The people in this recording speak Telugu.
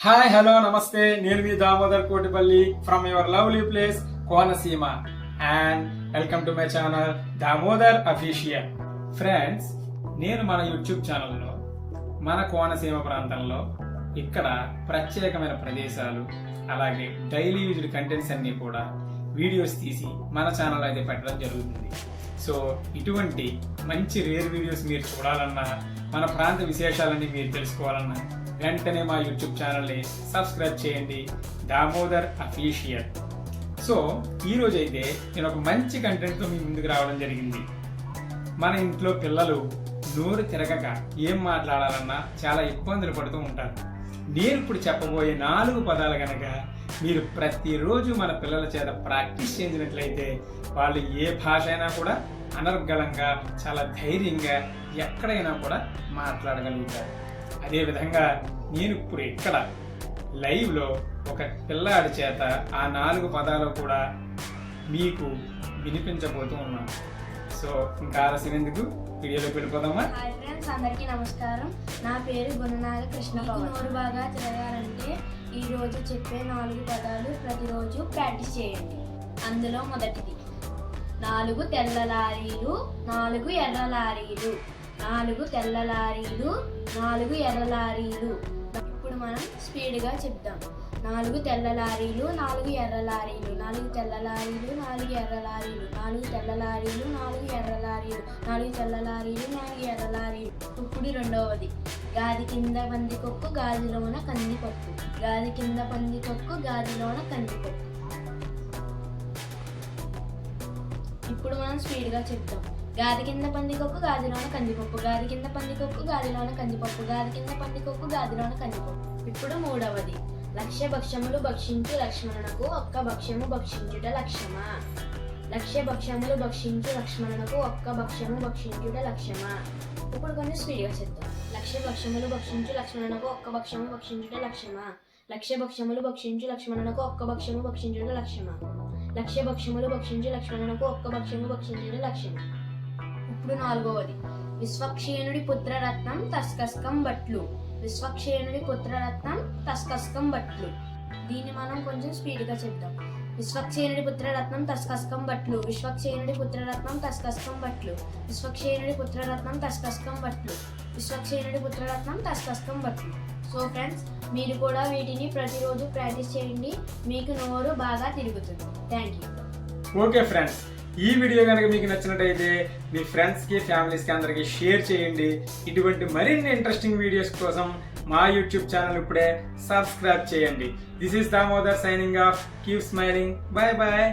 హాయ్ హలో నమస్తే. నేను మీ Damodar Kotipalli from your lovely place Konaseema. And welcome to my channel Damodar official friends నేను మన యూట్యూబ్ ఛానల్లో మన కోనసీమ ప్రాంతంలో ఇక్కడ ప్రత్యేకమైన ప్రదేశాలు అలాగే డైలీ యూజ్డ్ కంటెంట్స్ అన్నీ కూడా వీడియోస్ తీసి మన ఛానల్ అయితే పెట్టడం జరుగుతుంది. సో ఇటువంటి మంచి రేర్ వీడియోస్ మీరు చూడాలన్నా మన ప్రాంత విశేషాలన్నీ మీరు తెలుసుకోవాలన్నా వెంటనే మా యూట్యూబ్ ఛానల్ని సబ్స్క్రైబ్ చేయండి. దామోదర్ అఫీషియల్. సో ఈ అయితే నేను ఒక మంచి కంటెంట్తో మీ ముందుకు రావడం జరిగింది. మన ఇంట్లో పిల్లలు నోరు తిరగక ఏం మాట్లాడాలన్నా చాలా ఇబ్బందులు పడుతూ ఉంటారు. నేను ఇప్పుడు చెప్పబోయే నాలుగు పదాలు కనుక మీరు ప్రతిరోజు మన పిల్లల చేత ప్రాక్టీస్ చేసినట్లయితే వాళ్ళు ఏ భాష అయినా కూడా అనర్గళంగా చాలా ధైర్యంగా ఎక్కడైనా కూడా మాట్లాడగలుగుతారు. అదేవిధంగా నేను ఇప్పుడు ఇక్కడ లైవ్లో ఒక పిల్లాడి చేత ఆ నాలుగు పదాలు కూడా మీకు వినిపించబోతూ ఉన్నాను. సో ఇంకా ఆలస్యం ఎందుకు? వీడియోలోకి వెళ్ళిపోదామా? హాయ్ ఫ్రెండ్స్ అందరికీ నమస్కారం. నా పేరు గుణనాగ కృష్ణ నోరు బాగా తిరగాలంటే ఈ రోజు చెప్పే నాలుగు పదాలు ప్రతిరోజు ప్రాక్టీస్ చేయండి. అందులో మొదటిది నాలుగు తెల్ల లారీలు నాలుగు ఎర్ర లారీలు. నాలుగు తెల్ల లారీలు నాలుగు ఎర్ర లారీలు ఇప్పుడు మనం స్పీడ్గా చెప్దాం. నాలుగు తెల్ల లారీలు నాలుగు ఎర్ర లారీలు నాలుగు తెల్ల లారీలు నాలుగు ఎర్ర లారీలు నాలుగు తెల్ల లారీలు నాలుగు ఎర్ర లారీలు నాలుగు తెల్ల లారీలు నాలుగు ఎర్ర లారీలు ఇప్పుడు రెండవది. గాది కింద పందికొక్కు గాదిలోన కందిపప్పు గాది కింద పందికొక్కు గాదిలోన కందిపప్పు ఇప్పుడు మనం స్పీడ్గా చెప్తాం గాది కింద పందికొక్కు గాదిలోన కందిపప్పు. గాది కింద పందికొక్కు గాదిలోన కందిపప్పు. గాది కింద పందికొక్కు గాదిలోన కందిపప్పు. ఇప్పుడు మూడవది. లక్ష్య భక్ష్యములు భక్షించు లక్ష్మణునకు ఒక్క భక్ష్యము భక్షించుట లక్ష్యమా? లక్ష్య భక్ష్యములు భక్షించు లక్ష్మణునకు ఒక్క భక్ష్యము భక్షించుట లక్ష్యమా? ఇప్పుడు కొన్ని స్పీడ్గా చెప్తాం. లక్ష్య భక్ష్యములు భక్షించు లక్ష్మణునకు ఒక్క భక్ష్యము భక్షించుట లక్ష్యమా? లక్ష్య భక్ష్యములు భక్షించు లక్ష్మణునకు ఒక్క భక్ష్యము భక్షించుట లక్ష్యమా? లక్ష్య భక్ష్యములు భక్షించు లక్ష్మణునకు ఒక్క భక్ష్యము భక్షించుట లక్ష్యమా? ఇప్పుడు నాలుగవది. విశ్వక్షేణుడి పుత్రరత్నం తస్కస్కం బట్లు. విశ్వక్షేణుడి పుత్రరత్నం తస్కస్కం బట్లు. దీన్ని మనం కొంచెం స్పీడ్గా చెప్తాం విశ్వక్షేణుడి పుత్రరత్నం తస్కస్కం బట్లు. విశ్వక్షేణుడి పుత్రరత్నం తస్కస్కం బట్లు. విశ్వక్షేణుడి పుత్రరత్నం తస్కస్కం బట్లు. విశ్వక్షేణుడి పుత్రరత్నం తస్కస్కం బట్లు. సో ఫ్రెండ్స్ మీరు కూడా వీటిని ప్రతిరోజు ప్రాక్టీస్ చేయండి. మీకు నోరు బాగా తిరుగుతుంది. Thank you. Okay friends. ఈ వీడియో కనుక మీకు నచ్చినట్టయితే మీ ఫ్రెండ్స్కి ఫ్యామిలీస్కి అందరికీ షేర్ చేయండి. ఇటువంటి మరిన్ని ఇంట్రెస్టింగ్ వీడియోస్ కోసం మా యూట్యూబ్ ఛానల్ ఇప్పుడే సబ్స్క్రైబ్ చేయండి. This is Damodar signing off keep smiling bye bye